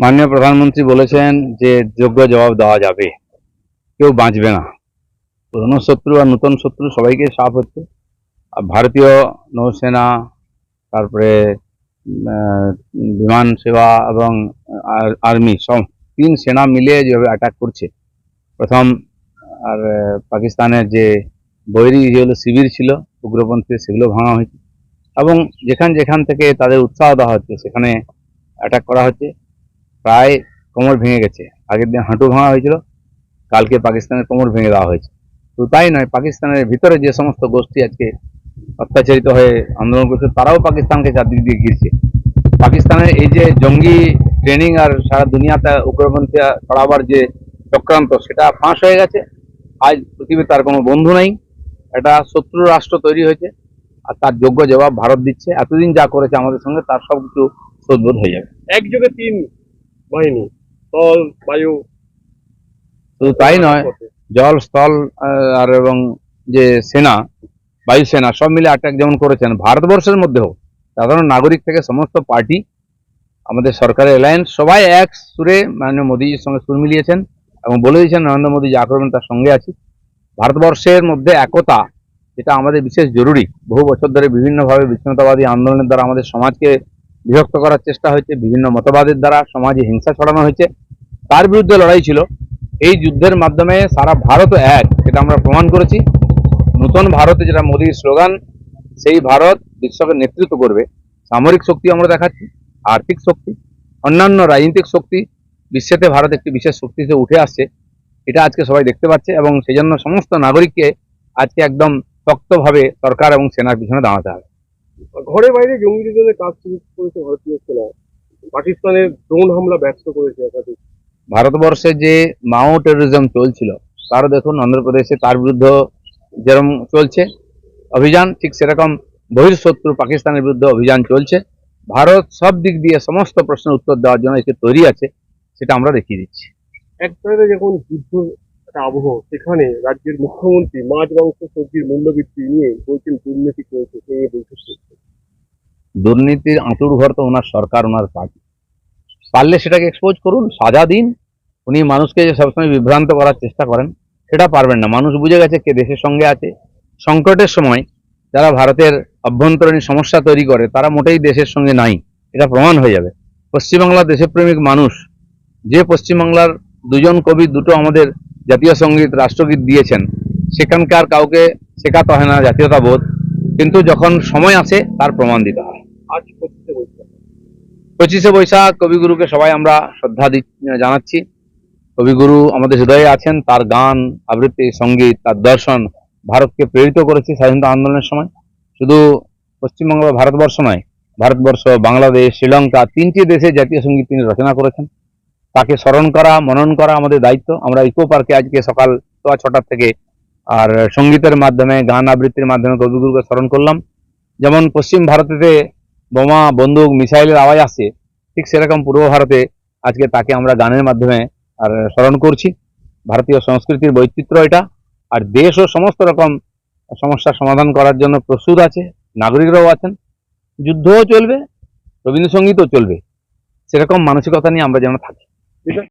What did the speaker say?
মাননীয় প্রধানমন্ত্রী বলেছেন যে যোগ্য জবাব দেওয়া যাবে। কেউ বাঁচবে না। পুরনো শত্রু আর নতুন শত্রু সবাইকে সাফ হচ্ছে। আর ভারতীয় নৌসেনা, তারপরে বিমান সেবা এবং আর্মি সব তিন সেনা মিলিয়ে যেভাবে অ্যাটাক করছে। প্রথম, আর, পাকিস্তানের যে বৈরী যেগুলো শিবির ছিল, উগ্রপন্থী সেগুলো ভাঙা হয়েছে। এবং যেখান যেখান থেকে তাদের উৎসাহ দেওয়া হচ্ছে, সেখানে অ্যাটাক করা হচ্ছে। প্রায় কোমর ভেঙে গেছে। আগের দিন হাঁটু ভাঙা হয়েছিল, কালকে পাকিস্তানের কোমর ভেঙে দেওয়া হয়েছে। তো তাই নয়, পাকিস্তানের ভিতরে যে সমস্ত গোষ্ঠী আজকে অত্যাচারিত হয়ে আন্দোলন করছে, তারাও পাকিস্তানকে চারদিক দিয়ে ঘিরছে। পাকিস্তানের এই যে জঙ্গি ট্রেনিং আর সারা দুনিয়াতে উগ্রপন্থী ছড়াবার যে চক্রান্ত, সেটা ফাঁস হয়ে গেছে। আজ পৃথিবীতে তার কোনো বন্ধু নাই। একটা শত্রু রাষ্ট্র তৈরি হয়েছে আর তার যোগ্য জবাব ভারত দিচ্ছে। এতদিন যা করেছে আমাদের সঙ্গে, তার সব কিছু শোধবোধ হয়ে যাবে। একযোগে তিন বাহিনী স্থল বায়ু। শুধু তাই নয়, জল, স্থল আর এবং যে সেনা বায়ুসেনা সব মিলে অ্যাটাক যেমন করেছেন, ভারতবর্ষের মধ্যেও সাধারণ নাগরিক থেকে সমস্ত পার্টি আমাদের সরকারের অ্যালায়েন্স সবাই এক সুরে মাননীয় মোদীজির সঙ্গে সুর মিলিয়েছেন এবং বলে দিয়েছেন, নরেন্দ্র মোদী যা করবেন তার সঙ্গে আছি। ভারতবর্ষের মধ্যে একতা, যেটা আমাদের বিশেষ জরুরি, বহু বছর ধরে বিভিন্নভাবে বিচ্ছিন্নতাবাদী আন্দোলনের দ্বারা আমাদের সমাজকে বিভক্ত করার চেষ্টা হয়েছে, বিভিন্ন মতবাদের দ্বারা সমাজে হিংসা ছড়ানো হয়েছে। তার বিরুদ্ধে লড়াই ছিল। এই যুদ্ধের মাধ্যমে সারা ভারত এক সেটা আমরা প্রমাণ করেছি। নতুন ভারতে যেটা মোদীর স্লোগান, সেই ভারত বিশ্বকে নেতৃত্ব করবে। সামরিক শক্তি আমরা দেখাচ্ছি, আর্থিক শক্তি, অন্যান্য রাজনৈতিক শক্তি, বিশ্বেতে ভারত একটি বিশেষ শক্তি হিসেবে উঠে আসছে। এটা আজকে সবাই দেখতে পাচ্ছে এবং সেই জন্য সমস্ত নাগরিককে আজকে একদম শক্তভাবে সরকার এবং সেনার পিছনে দাঁড়াতে হবে। ঘরে বাইরে জঙ্গিদের জন্য কাজ শুরু করেছে ভারতীয় সেনা। পাকিস্তানের ড্রোন হামলা ব্যর্থ করেছে একাধিক। ভারতবর্ষে যে মাও টেরোরিজম চলছিল তার দেখুন অন্ধ্রপ্রদেশে তার বিরুদ্ধে যেরকম চলছে অভিযান ঠিক সেরকম বহির্শত্রু পাকিস্তানের বিরুদ্ধে অভিযান চলছে। ভারত সব দিক দিয়ে সমস্ত প্রশ্নের উত্তর দেওয়ার জন্য এসে তৈরি আছে সেটা আমরা দেখিয়ে দিচ্ছি। এক জায়গায় যখন যুদ্ধ একটা আবহ, সেখানে রাজ্যের মুখ্যমন্ত্রী মাছ, মাংস, সবজির মূল্যবৃদ্ধি নিয়ে বলছেন দুর্নীতি চলছে নিয়ে বৈঠক চলছে। দুর্নীতির আঁতুড় ঘর তো ওনার সরকার, ওনার পার্টি। পারলে সেটাকে এক্সপোজ করুন, সাজা দিন। উনি মানুষকে যে সবসময় বিভ্রান্ত করার চেষ্টা করেন, সেটা পারবেন না। মানুষ বুঝে গেছে কে দেশের সঙ্গে আছে। সংকটের সময় যারা ভারতের অভ্যন্তরীণ সমস্যা তৈরি করে, তারা মোটেই দেশের সঙ্গে নাই। এটা প্রমাণ হয়ে যাবে। পশ্চিমবাংলার দেশপ্রেমিক মানুষ, যে পশ্চিমবাংলার দুজন কবি, দুটো আমাদের জাতীয় সংগীত রাষ্ট্রগীত দিয়েছেন সেখানকার কাউকে শেখাতে হয় না জাতীয়তাবোধ কিন্তু যখন সময় আসে তার প্রমাণ দিতে হয়। আজ পঁচিশে বৈশাখ। পঁচিশে বৈশাখ কবিগুরুকে সবাই আমরা শ্রদ্ধা জানাচ্ছি। কবিগুরু আমাদের হৃদয়ে আছেন তার গান আবৃত্তি সংগীত তার দর্শন ভারতকে প্রেরিত করেছে স্বাধীনতা আন্দোলনের সময়। শুধু পশ্চিমবঙ্গ বা ভারতবর্ষ নয় ভারতবর্ষ বাংলাদেশ শ্রীলঙ্কা তিনটি দেশে জাতীয় সংগীত তিনি রচনা করেছেন। তাকে স্মরণ করা, মনন করা আমাদের দায়িত্ব। আমরা ইকো পার্কে আজকে সকাল সোয়া ছটার থেকে আর সঙ্গীতের মাধ্যমে, গান আবৃত্তির মাধ্যমে কবিগুরুকে স্মরণ করলাম। যেমন পশ্চিম ভারতেতে বোমা, বন্দুক, মিসাইলের আওয়াজ আসছে, ঠিক সেরকম পূর্ব ভারতে আজকে তাকে আমরা গানের মাধ্যমে আর স্মরণ করছি। ভারতীয় সংস্কৃতির বৈচিত্র্য এটা। আর দেশও সমস্ত রকম সমস্যার সমাধান করার জন্য প্রস্তুত আছে, নাগরিকরাও আছেন। যুদ্ধও চলবে, রবীন্দ্রসঙ্গীতও চলবে। সেরকম মানসিকতা নিয়ে আমরা যেন থাকি।